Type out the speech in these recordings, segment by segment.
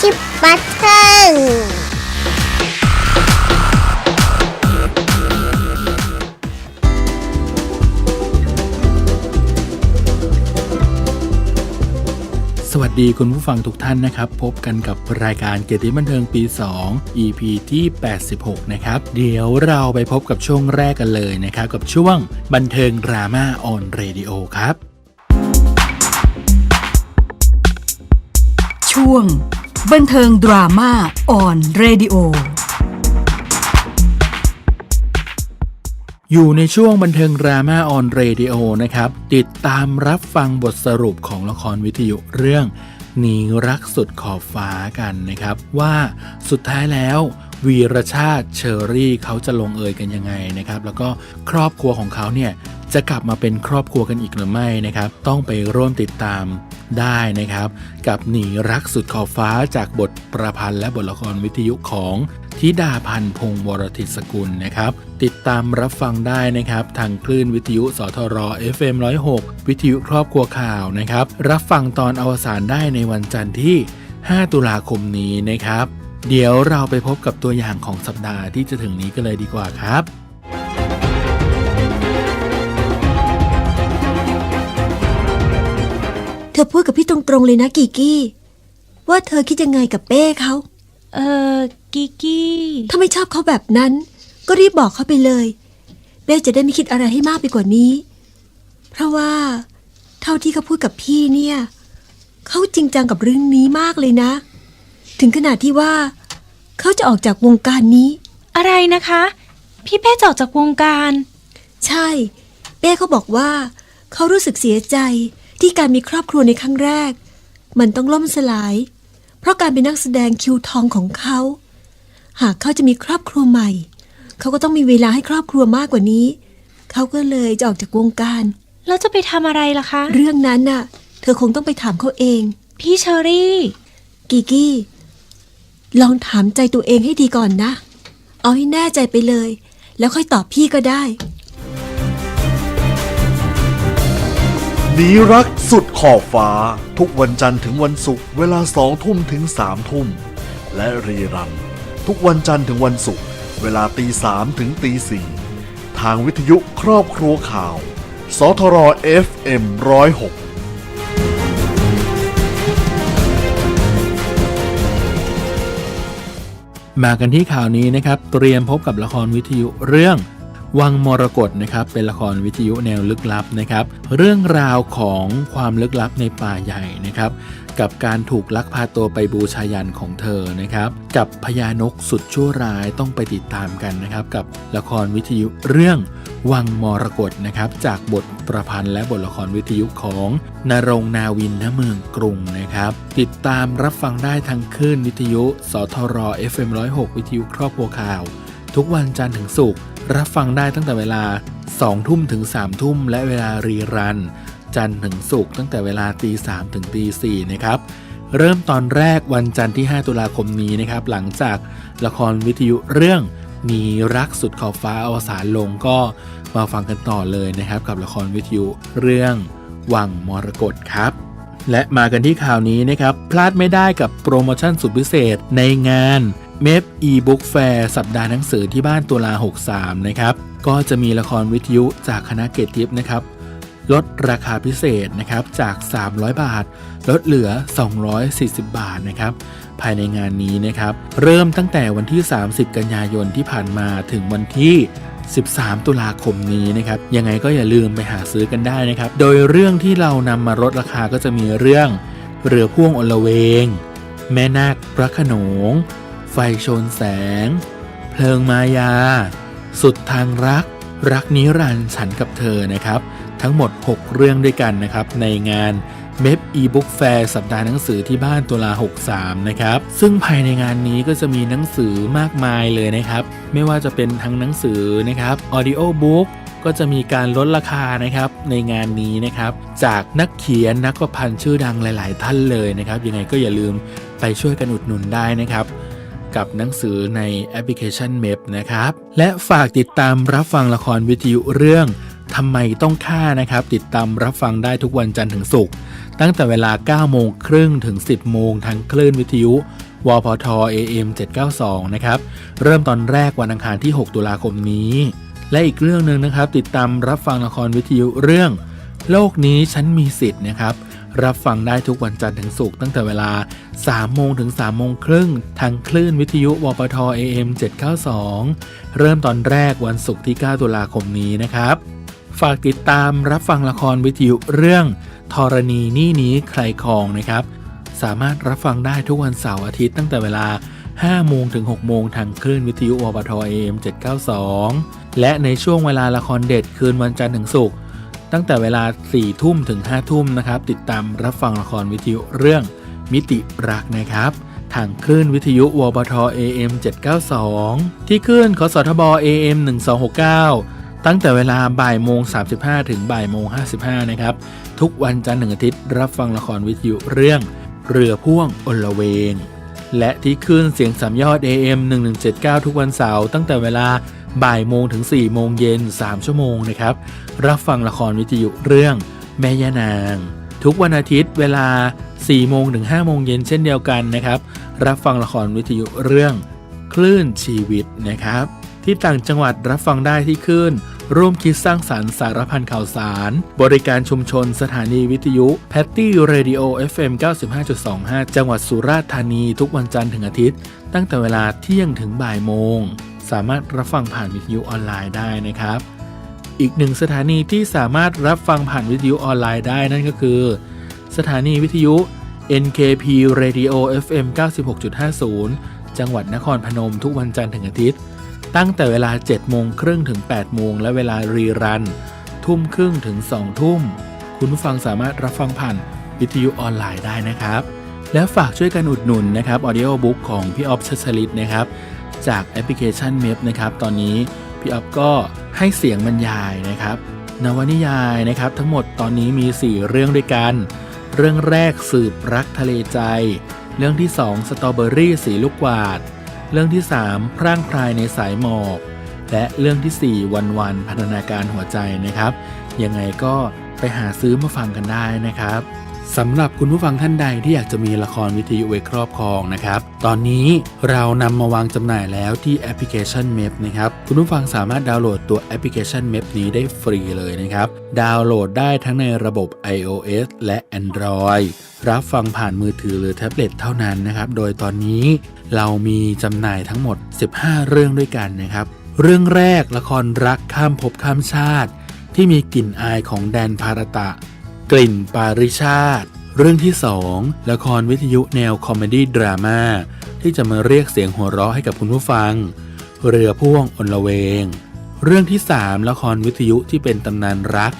ชิปบัตเทิงสวัสดีคุณผู้ฟังทุกท่านนะครับ พบกันกับรายการเกียรติบันเทิงปี 2 EP ที่ 86 นะครับ เดี๋ยวเราไปพบกับช่วงแรกกันเลยนะครับ กับช่วงบันเทิงดราม่าออนเรดิโอครับ ช่วง บันเทิงดราม่าออนเรดิโออยู่ในช่วงบันเทิงดราม่าออนเรดิโอนะครับ ติดตามรับฟังบทสรุปของละครวิทยุเรื่องหนีรักสุดขอบฟ้ากันนะครับ ว่าสุดท้ายแล้ววีรชาติเชอรี่เขาจะลงเอยกันยังไงนะครับ แล้วก็ครอบครัวของเขาเนี่ย จะกลับมาเป็นครอบครัวกันอีกหรือไม่นะครับ ต้องไปร่วมติดตามได้นะครับ กับหนีรักสุดขอบฟ้าจากบทประพันธ์และบทละครวิทยุของธิดาพันธ์พงศ์วรทิตสกุลนะครับ ติดตามรับฟังได้นะครับ ทางคลื่นวิทยุสทร FM 106 วิทยุครอบครัวข่าวนะครับ รับฟังตอนอวสานได้ในวันจันทร์ที่ 5 ตุลาคมนี้นะครับ เดี๋ยวเราไปพบกับตัวอย่างของสัปดาห์ที่จะถึงนี้กันเลยดีกว่าครับ ตรงๆเลยนะกีกี้ ว่าเธอคิดยังไงกับเป้เขาเออกิกกี้ ถ้าไม่ชอบเขาแบบนั้น ก็รีบบอกเขาไปเลย เป้จะได้ไม่คิดอะไรให้มากไปกว่านี้ เพราะว่า เท่าที่เขาพูดกับพี่เนี่ยเขาจริงจังกับเรื่องนี้มากเลยนะ ถึงขนาดที่ว่าเขาจะออกจากวงการนี้ อะไรนะคะ พี่เป้จะออกจากวงการ ใช่ เป้เขาบอกว่าเขารู้สึกเสียใจ ที่การมีครอบครัวในครั้งแรก มันต้องล่มสลาย เพราะการเป็นนักแสดงคิวทองของเขา หากเขาจะมีครอบครัวใหม่ เขาก็ต้องมีเวลาให้ครอบครัวมากกว่านี้ เขาก็เลยจะออกจากวงการ แล้วจะไปทำอะไรล่ะคะ เรื่องนั้นน่ะ เธอคงต้องไปถามเขาเอง พี่เชอรี่กีกี้ ลองถามใจตัวเองให้ดีก่อนนะ เอาให้แน่ใจไปเลย แล้วค่อยตอบพี่ก็ได้ หนีรักสุดขอบฟ้า ทุกวันจันทร์ถึงวันศุกร์เวลาสองทุ่มถึงสามทุ่ม และรีรัน ทุกวันจันทร์ถึงวันศุกร์เวลาตีสามถึงตีสี่ทางวิทยุครอบครัวข่าว สทร FM ร้อยหกมากันที่ข่าวนี้นะครับ เตรียมพบกับละครวิทยุเรื่อง วังมรกตนะครับเป็นละครวิทยุแนวลึกลับนะครับ เรื่องราวของความลึกลับในป่าใหญ่นะครับ กับการถูกลักพาตัวไปบูชายันของเธอนะครับ กับพญานกสุดชั่วร้ายต้องไปติดตามกันนะครับ กับละครวิทยุเรื่องวังมรกตนะครับ จากบทประพันธ์และบทละครวิทยุของนรงนาวินณเมืองกรุงนะครับ ติดตามรับฟังได้ทางคลื่นวิทยุ สทร FM 106 วิทยุครอบครัวข่าว ทุกวันจันทร์ถึงศุกร์รับฟังได้ตั้งแต่เวลา 2 ทุ่มถึง 3 ทุ่ม และเวลารีรัน จันทร์ถึงศุกร์ตั้งแต่เวลาตี3ถึงตี4นะครับเริ่มตอนแรกวันจันทร์ที่ 5 ตุลาคมนี้นะครับหลังจากละครวิทยุเรื่องหนีรักสุดขอบฟ้าอวสานลงก็มาฟังกันต่อเลยนะครับ กับละครวิทยุเรื่องวังมรกตครับ และมากันที่ข่าวนี้นะครับ พลาดไม่ได้กับโปรโมชั่นสุดพิเศษในงาน m e p e-book fair สัปดาห์หนังสือที่บ้านตุลา 63 นะครับ ก็จะมีละครวิทยุจากคณะเกตทิพย์นะครับ ลดราคาพิเศษนะครับจาก 300 บาท ลดเหลือ 240 บาทนะครับภายในงานนี้นะครับ เริ่มตั้งแต่วันที่ 30 กันยายนที่ผ่านมาถึงวันที่ 13 ตุลาคมนี้นะครับ ยังไงก็อย่าลืมไปหาซื้อกันได้นะครับ โดยเรื่องที่เรานำมาลดราคาก็จะมีเรื่อง เรือพ่วงอลเวง แม่นาคพระขนง ไฟชนแสง เพลิงมายา สุดทางรัก รักนิรันดร์ฉันกับเธอนะครับ ทั้งหมด 6 เรื่องด้วยกันนะครับ ในงาน m e p e-book fair สัปดาห์หนังสือที่บ้านตุลา 63 นะครับ ซึ่งภายในงานนี้ก็จะมีหนังสือมากมายเลยนะครับ ไม่ว่าจะเป็นทั้งหนังสือนะครับ audio book ก็จะมีการลดราคานะครับในงานนี้นะครับ จากนักเขียนนักประพันธ์ชื่อดังหลาย ๆ ท่านเลยนะครับ ยังไงก็อย่าลืมไปช่วยกันอุดหนุนได้นะครับ กับหนังสือในแอปพลิเคชัน m e p นะครับ และฝากติดตามรับฟังละครวิทยุเรื่องทำไมต้องฆ่านะครับ ติดตามรับฟังได้ทุกวันจันทร์ถึงศุกร์ตั้งแต่เวลา 9 โมงครึ่งถึง 10 โมงทางคลื่นวิทยุวพท AM 792 นะครับ เริ่มตอนแรกวันอังคารที่ 6 ตุลาคมนี้ และอีกเรื่องหนึ่งนะครับ ติดตามรับฟังละครวิทยุเรื่อง โลกนี้ฉันมีสิทธิ์นะครับ รับฟังได้ทุกวันจันทร์ถึงศุกร์ตั้งแต่เวลา 3 โมงถึง 3 โมงครึ่ง ทางคลื่นวิทยุวปท AM 792 เริ่มตอนแรกวันศุกร์ที่ 9 ตุลาคมนี้นะครับ ฝากติดตามรับฟังละครวิทยุเรื่องธรณีนี่นี้ใครคองนะครับ สามารถรับฟังได้ทุกวันเสาร์อาทิตย์ตั้งแต่เวลา 5 โมงถึง 6 โมงทางคลื่นวิทยุวปท AM 792 และในช่วงเวลาละครเด็ดคืนวันจันทร์ถึงศุกร์ ตั้งแต่เวลา4ทุ่มถึง5ทุ่มนะครับ ติดตามรับฟังละครวิทยุเรื่องมิติรักนะครับ ทางคลื่นวิทยุวปท AM 792 ที่คลื่นคสทบ AM 1269 ตั้งแต่เวลาบ่ายโมง 35 ถึงบ่ายโมง 55 นะครับ ทุกวันจันทร์หนึ่งอาทิตย์รับฟังละครวิทยุเรื่องเรือพ่วงอลเวง และที่คลื่นเสียงสามยอด AM 1179 ทุกวันเสาร์ตั้งแต่เวลา บ่ายโมงถึง 4 โมงเย็น 3 ชั่วโมงนะครับ รับฟังละครวิทยุเรื่องแม่ย่านาง ทุกวันอาทิตย์เวลา 4 โมงถึง 5 โมงเย็นเช่นเดียวกันนะครับ รับฟังละครวิทยุเรื่องคลื่นชีวิตนะครับ ที่ต่างจังหวัดรับฟังได้ที่คลื่นร่วมคิดสร้างสารรค์สารพันข่าวสาร บริการชุมชนสถานีวิทยุแพตตี้เรดิโอ FM 95.25 จังหวัดสุราษฎร์ธานีทุกวันจันทร์ถึงอาทิตย์ ตั้งแต่เวลาเที่ยงถึงบ่ายโมง สามารถรับฟังผ่านวิทยุออนไลน์ได้นะครับ อีกหนึ่งสถานีที่สามารถรับฟังผ่านวิทยุออนไลน์ได้นั่นก็คือ สถานีวิทยุ NKP Radio FM 96.50 จังหวัดนครพนมทุกวันจันทร์ถึงอาทิตย์ ตั้งแต่เวลา 7 โมงครึ่งถึง 8 โมง และเวลารีรัน ทุ่มครึ่งถึง 2 ทุ่ม คุณผู้ฟังสามารถรับฟังผ่านวิทยุออนไลน์ได้นะครับ แล้วฝากช่วยกันอุดหนุนนะครับออดิโอบุ๊กของพี่ออฟชัชลิตนะครับ จากแอปพลิเคชันเมพนะครับ ตอนนี้พี่อ๊อฟก็ให้เสียงบรรยายนะครับ นวนิยายนะครับ ทั้งหมดตอนนี้มี 4 เรื่องด้วยกัน เรื่องแรกสืบรักทะเลใจ เรื่องที่ 2 สตรอเบอรี่สีลูกกวาด เรื่องที่ 3 พร่างพรายในสายหมอก และเรื่องทีสี่4 วันวันพัฒนาการหัวใจนะครับ ยังไงก็ไปหาซื้อมาฟังกันได้นะครับ สำหรับคุณผู้ฟังท่านใดที่อยากจะมีละครวิทยุไว้ครอบครองนะครับ ตอนนี้เรานำมาวางจำหน่ายแล้วที่แอปพลิเคชัน m ม p นะครับ คุณผู้ฟังสามารถดาวน์โหลดตัวแอปพลิเคชัน m ม p นี้ได้ฟรีเลยนะครับ ดาวน์โหลดได้ทั้งในระบบ iOS และ Android รับฟังผ่านมือถือหรือแท็บเล็ตเท่านั้นนะครับ โดยตอนนี้เรามีจำหน่ายทั้งหมด 15 เรื่องด้วยกันนะครับ เรื่องแรกละครรักข้ามภพข้ามชาติ ที่มีกลิ่นอายของแดนภารตะ กลิ่นปาริชาติ เรื่องที่ 2 ละครวิทยุแนวคอมเมดี้ดราม่าที่จะมาเรียกเสียงหัวเราะให้กับคุณผู้ฟัง เรือพ่วงอนละเวง เรื่องที่ 3 ละครวิทยุที่เป็นตำนานรัก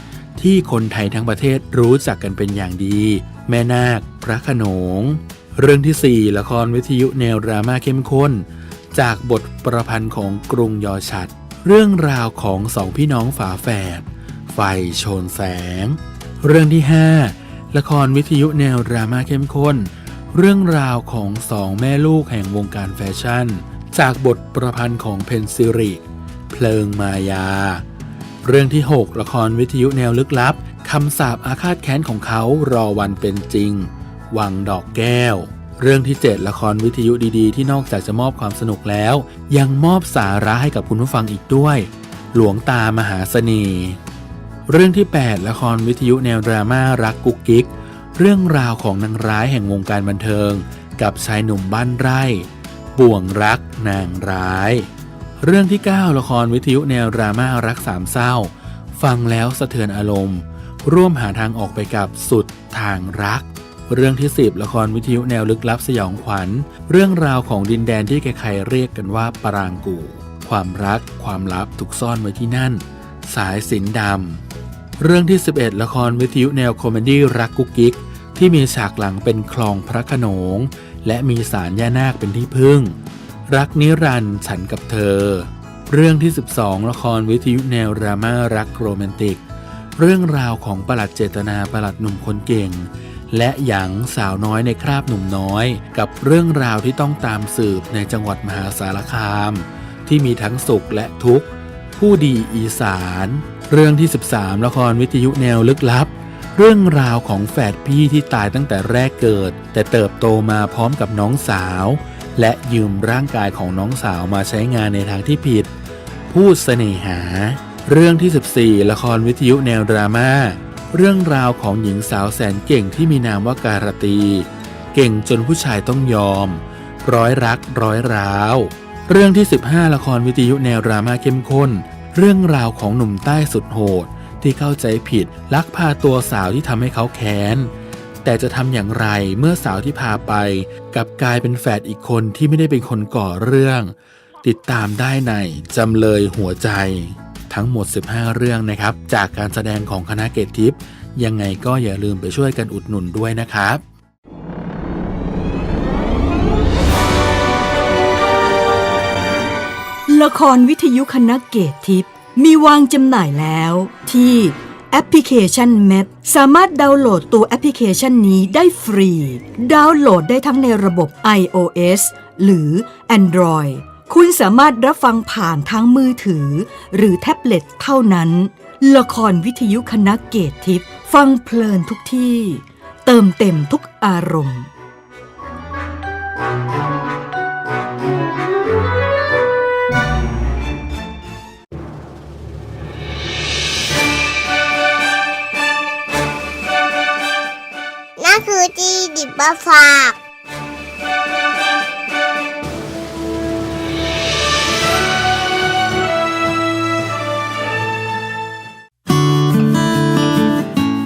ที่คนไทยทั้งประเทศรู้จักกันเป็นอย่างดี แม่นาค พระขนง เรื่องทีสี่4 ละครวิทยุแนวดราม่าเข้มข้น จากบทประพันธ์ของกรุงยอชัด เรื่องราวของสองพี่น้องฝาแฝดไฟโชนแสง เรื่องที่ 5 ละครวิทยุแนวดราม่าเข้มข้น เรื่องราวของสองแม่ลูกแห่งวงการแฟชั่น จากบทประพันธ์ของเพนซิริเพลิงมายา เรื่องที่ 6 ละครวิทยุแนวลึกลับคำสาปอาฆาตแค้นของเขารอวันเป็นจริง วังดอกแก้ว เรื่องที่ 7 ละครวิทยุดีๆ ที่นอกจากจะมอบความสนุกแล้ว ยังมอบสาระให้กับคุณผู้ฟังอีกด้วย หลวงตามหาเสน่ห์ เรื่องที่ 8 ละครวิทยุแนวดราม่ารักกุ๊กกิ๊ก เรื่องราวของนางร้ายแห่งวงการบันเทิง กับชายหนุ่มบ้านไร่ บ่วงรักนางร้าย เรื่องที่ 9 ละครวิทยุแนวดราม่ารักสามเศร้า ฟังแล้วสะเทือนอารมณ์ ร่วมหาทางออกไปกับสุดทางรัก เรื่องที่ 10 ละครวิทยุแนวลึกลับสยองขวัญ เรื่องราวของดินแดนที่ใครๆเรียกกันว่าปรางกู ความรักความลับถูกซ่อนไว้ที่นั่น สายสินดำ เรื่องที่ 11 ละครวิทยุแนวคอมเมดี้รักกุ๊กกิ๊กที่มีฉากหลังเป็นคลองพระโขนง และมีสารย่านาคเป็นที่พึ่ง รักนิรันดร์ฉันกับเธอ เรื่องที่ 12 ละครวิทยุแนวดราม่ารักโรแมนติก เรื่องราวของประหลัดเจตนาประหลัดหนุ่มคนเก่ง และหยางสาวน้อยในคราบหนุ่มน้อย กับเรื่องราวที่ต้องตามสืบในจังหวัดมหาสารคาม ที่มีทั้งสุขและทุกข์ ผู้ดีอีสาน เรื่องที่ 13 ละครวิทยุแนวลึกลับ เรื่องราวของแฝดพี่ที่ตายตั้งแต่แรกเกิด แต่เติบโตมาพร้อมกับน้องสาว และยืมร่างกายของน้องสาวมาใช้งานในทางที่ผิด พูดเสน่หา เรื่องที่ 14 ละครวิทยุแนวดราม่าเรื่องราวของหญิงสาวแสนเก่งที่มีนามว่าการตี เก่งจนผู้ชายต้องยอม ร้อยรักร้อยร้าว เรื่องที่ 15 ละครวิทยุแนวดราม่าเข้มข้น เรื่องราวของหนุ่มใต้สุดโหด ที่เข้าใจผิดลักพาตัวสาวที่ทำให้เขาแค้น แต่จะทำอย่างไรเมื่อสาวที่พาไปกลับกลายเป็นแฝดอีกคนที่ไม่ได้เป็นคนก่อเรื่อง ติดตามได้ในจำเลยหัวใจ ทั้งหมด 15 เรื่องนะครับ จากการแสดงของคณะเกตทิพย์ยังไงก็อย่าลืมไปช่วยกันอุดหนุนด้วยนะครับ ละครวิทยุคณะเกตทิพย์มีวางจำหน่ายแล้วที่แอปพลิเคชัน m ม p สามารถดาวน์โหลดตัวแอปพลิเคชันนี้ได้ฟรี ดาวน์โหลดได้ทั้งในระบบ iOS หรือ Android คุณสามารถรับฟังผ่านทั้งมือถือ หรือแท็บเล็ตเท่านั้น ละครวิทยุคณะเกตทิพย์ฟังเพลินทุกที่ เติมเต็มทุกอารมณ์ มาฝาก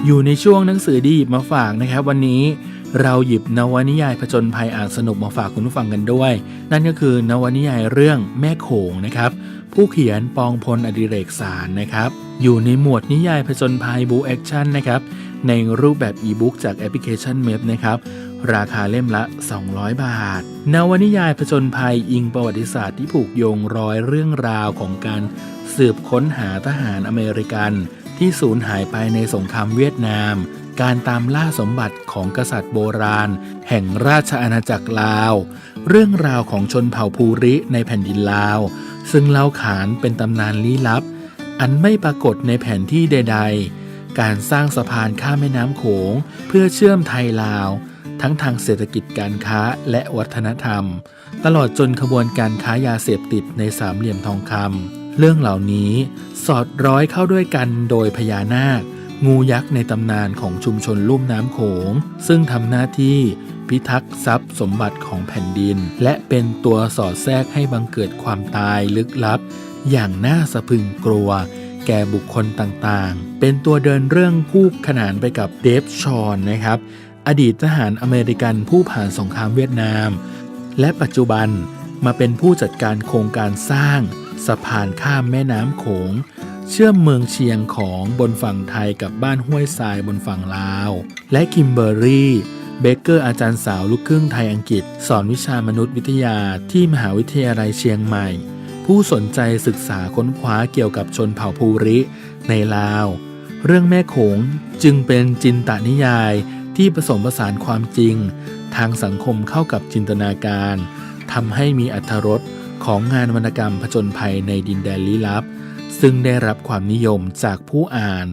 อยู่ในช่วงหนังสือดีหยิบมาฝากนะครับ วันนี้เราหยิบนวนิยายผจญภัยอ่านสนุกมาฝากคุณผู้ฟังกันด้วย นั่นก็คือนวนิยายเรื่องแม่โขงนะครับ ผู้เขียนปองพลอดิเรกสารนะครับ อยู่ในหมวดนิยายผจญภัยบูแอคชั่นนะครับ ในรูปแบบอีบุ๊กจากแอปพลิเคชันเมพนะครับ ราคาเล่มละ 200 บาท นวนิยายผจญภัยอิงประวัติศาสตร์ที่ผูกโยงร้อยเรื่องราวของการสืบค้นหาทหารอเมริกัน ที่สูญหายไปในสงครามเวียดนาม การตามล่าสมบัติของกษัตริย์โบราณ แห่งราชอาณาจักรลาว เรื่องราวของชนเผ่าภูริในแผ่นดินลาว ซึ่งเล่าขานเป็นตำนานลี้ลับ อันไม่ปรากฏในแผนที่ใด ๆ การสร้างสะพานข้ามแม่น้ำโขง เพื่อเชื่อมไทยลาว ทั้งทางเศรษฐกิจการค้าและวัฒนธรรม ตลอดจนขบวนการค้ายาเสพติดในสามเหลี่ยมทองคำเรื่องเหล่านี้สอดร้อยเข้าด้วยกันโดยพญานาค งูยักษ์ในตำนานของชุมชนลุ่มน้ำโขง ซึ่งทำหน้าที่พิทักษ์ทรัพย์สมบัติของแผ่นดิน และเป็นตัวสอดแทรกให้บังเกิดความตายลึกลับ อย่างน่าสะพึงกลัว แก่บุคคลต่างๆ เป็นตัวเดินเรื่องคู่ขนานไปกับเดฟชอนนะครับ อดีตทหารอเมริกันผู้ผ่านสงครามเวียดนาม และปัจจุบันมาเป็นผู้จัดการโครงการสร้างสะพานข้ามแม่น้ำโขง เชื่อมเมืองเชียงของบนฝั่งไทยกับบ้านห้วยทรายบนฝั่งลาว และคิมเบอร์รี่เบเกอร์อาจารย์สาวลูกครึ่งไทยอังกฤษ สอนวิชามนุษยวิทยาที่มหาวิทยาลัยเชียงใหม่ ผู้สนใจศึกษาค้นคว้าเกี่ยวกับชนเผ่าภูริในลาว เรื่องแม่โขงจึงเป็นจินตนิยายที่ผสมผสานความจริง ทางสังคมเข้ากับจินตนาการทำให้มีอัธรสของงานวรรณกรรมผจญภัยในดินแดนลี้ลับ ซึ่งได้รับความนิยมจากผู้อ่าน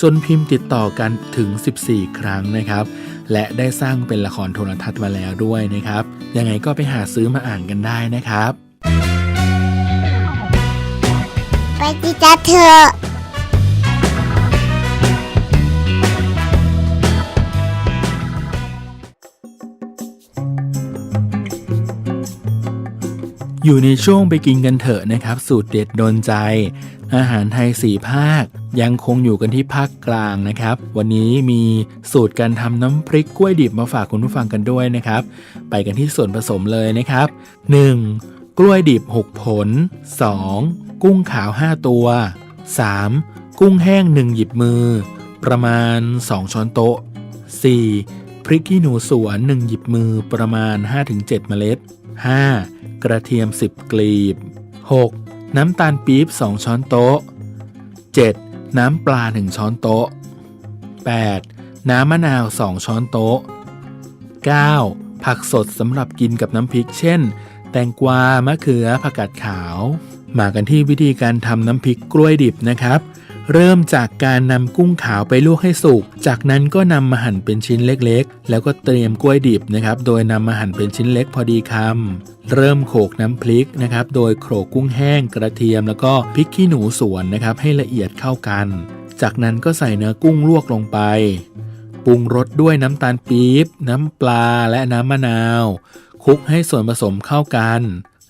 จนพิมพ์ติดต่อกันถึง 14 ครั้งนะครับ และได้สร้างเป็นละครโทรทัศน์มาแล้วด้วยนะครับ ยังไงก็ไปหาซื้อมาอ่านกันได้นะครับ ไปจิจ้าเธอะอยู่ในช่วงไปกินกันเถอะนะครับ สูตรเด็ดโดนใจ อาหารไทยสี่ภาค ยังคงอยู่กันที่ภาคกลางนะครับ วันนี้มีสูตรการทำน้ำพริกกล้วยดิบมาฝากคุณผู้ฟังกันด้วยนะครับ ไปกันที่ส่วนผสมเลยนะครับ 1. กล้วยดิบ 6 ผล 2. กุ้งขาว 5 ตัว 3. กุ้งแห้ง 1 หยิบมือ ประมาณ 2 ช้อนโต๊ะ 4. พริกขี้หนูสวน 1 หยิบมือประมาณ 5-7 เมล็ด 5. กระเทียม 10 กลีบ 6. น้ำตาลปี๊บ 2 ช้อนโต๊ะ 7. น้ำปลา 1 ช้อนโต๊ะ 8. น้ำมะนาว 2 ช้อนโต๊ะ 9. ผักสดสำหรับกินกับน้ำพริก เช่น แตงกวา มะเขือ ผักกาดขาว มากันที่วิธีการทำน้ำพริกกล้วยดิบนะครับ เริ่มจากการนำกุ้งขาวไปลวกให้สุก จากนั้นก็นำมาหั่นเป็นชิ้นเล็กๆ แล้วก็เตรียมกล้วยดิบนะครับ โดยนำมาหั่นเป็นชิ้นเล็กพอดีคำเริ่มโขลกน้ำพริกนะครับ โดยโขลกกุ้งแห้งกระเทียมแล้วก็พริกขี้หนูสวนนะครับ ให้ละเอียดเข้ากัน จากนั้นก็ใส่เนื้อกุ้งลวกลงไปปรุงรสด้วยน้ำตาลปี๊บ น้ำปลาและน้ำมะนาวคลุกให้ส่วนผสมเข้ากัน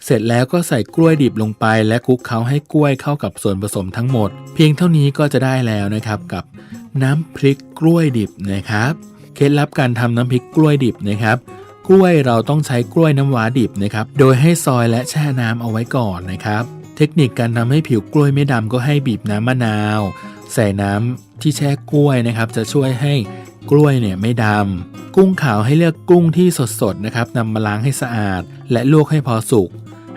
เสร็จแล้วก็ใส่กล้วยดิบลงไป และคลุกเคล้าให้กล้วยเข้ากับส่วนผสมทั้งหมด เพียงเท่านี้ก็จะได้แล้วนะครับกับน้ำพริกกล้วยดิบนะครับเคล็ดลับการทำน้ำพริกกล้วยดิบนะครับกล้วยเราต้องใช้กล้วยน้ำว้าดิบนะครับ โดยให้ซอยและแช่น้ำเอาไว้ก่อนนะครับ เทคนิคการทำให้ผิวกล้วยไม่ดำก็ให้บีบน้ำมะนาว ใส่น้ำที่แช่กล้วยนะครับ จะช่วยให้กล้วยเนี่ยไม่ดำกุ้งขาวให้เลือกกุ้งที่สดๆนะครับนำมาล้างให้สะอาด และลวกให้พอสุก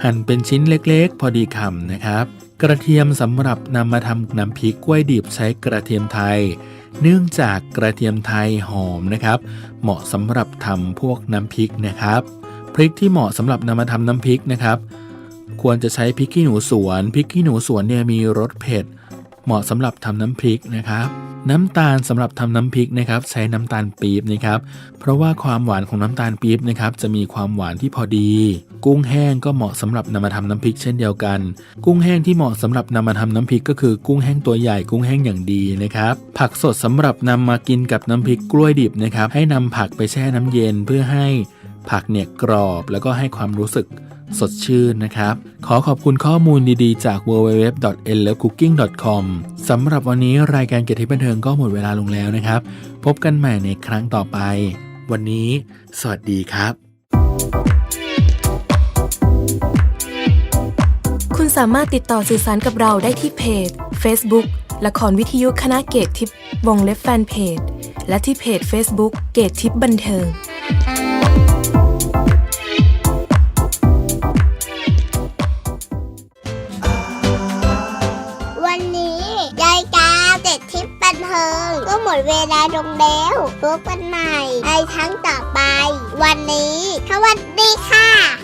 หั่นเป็นชิ้นเล็กๆ พอดีคำนะครับ กระเทียมสำหรับนำมาทำน้ำพริกกล้วยดิบใช้กระเทียมไทย เนื่องจากกระเทียมไทยหอมนะครับ เหมาะสำหรับทำพวกน้ำพริกนะครับ พริกที่เหมาะสำหรับนำมาทำน้ำพริกนะครับ ควรจะใช้พริกขี้หนูสวนพริกขี้หนูสวนเนี่ยมีรสเผ็ด เหมาะสำหรับทำน้ำพริกนะครับ น้ำตาลสำหรับทำน้ำพริกนะครับใช้น้ำตาลปี๊บนะครับเพราะว่าความหวานของน้ำตาลปี๊บนะครับจะมีความหวานที่พอดี กุ้งแห้งก็เหมาะสำหรับนำมาทำน้ำพริกเช่นเดียวกัน กุ้งแห้งที่เหมาะสำหรับนำมาทำน้ำพริกก็คือกุ้งแห้งตัวใหญ่กุ้งแห้งอย่างดีนะครับผักสดสำหรับนำมากินกับน้ำพริกกล้วยดิบนะครับให้นำผักไปแช่น้ำเย็นเพื่อให้ผักเนี่ยกรอบแล้วก็ให้ความรู้สึก สดชื่นนะครับ ขอขอบคุณข้อมูลดีๆ จาก www.nlovecooking.com สำหรับวันนี้รายการเกียรติบันเทิงก็หมดเวลาลงแล้วนะครับ พบกันใหม่ในครั้งต่อไป วันนี้ สวัสดีครับ คุณสามารถติดต่อสื่อสารกับเราได้ที่เพจ Facebook ละครวิทยุคณะเกตทิพย์วงเล็บแฟนเพจ และที่เพจ Facebook เกตทิพย์บันเทิง ดเวลาลงแล้วพบกันใหม่ในครั้งต่อไป วันนี้สวัสดีค่ะ